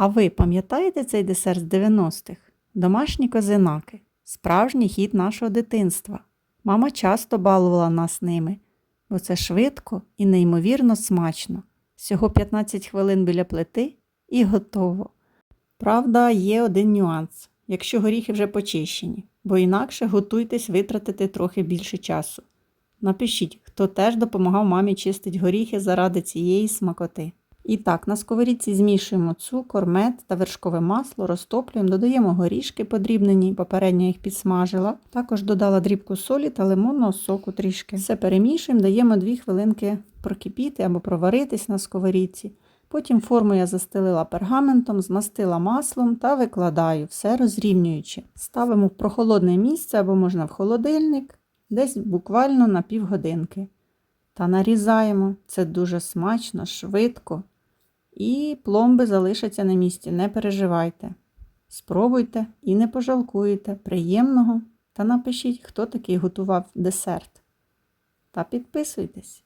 А ви пам'ятаєте цей десерт з 90-х? Домашні козинаки, справжній хід нашого дитинства. Мама часто балувала нас ними, бо це швидко і неймовірно смачно. Всього 15 хвилин біля плити і готово. Правда, є один нюанс, якщо горіхи вже почищені, бо інакше готуйтесь витратити трохи більше часу. Напишіть, хто теж допомагав мамі чистити горіхи заради цієї смакоти. І так, на сковорідці змішуємо цукор, мед та вершкове масло, розтоплюємо, додаємо горішки подрібнені, попередньо їх підсмажила. Також додала дрібку солі та лимонного соку трішки. Все перемішуємо, даємо 2 хвилинки прокипіти або проваритись на сковорідці. Потім форму я застелила пергаментом, змастила маслом та викладаю, все розрівнюючи. Ставимо в прохолодне місце або можна в холодильник, десь буквально на півгодинки. Та нарізаємо. Це дуже смачно, швидко. І пломби залишаться на місці, не переживайте. Спробуйте і не пожалкуєте. Приємного та напишіть, хто такий готував десерт. Та підписуйтесь.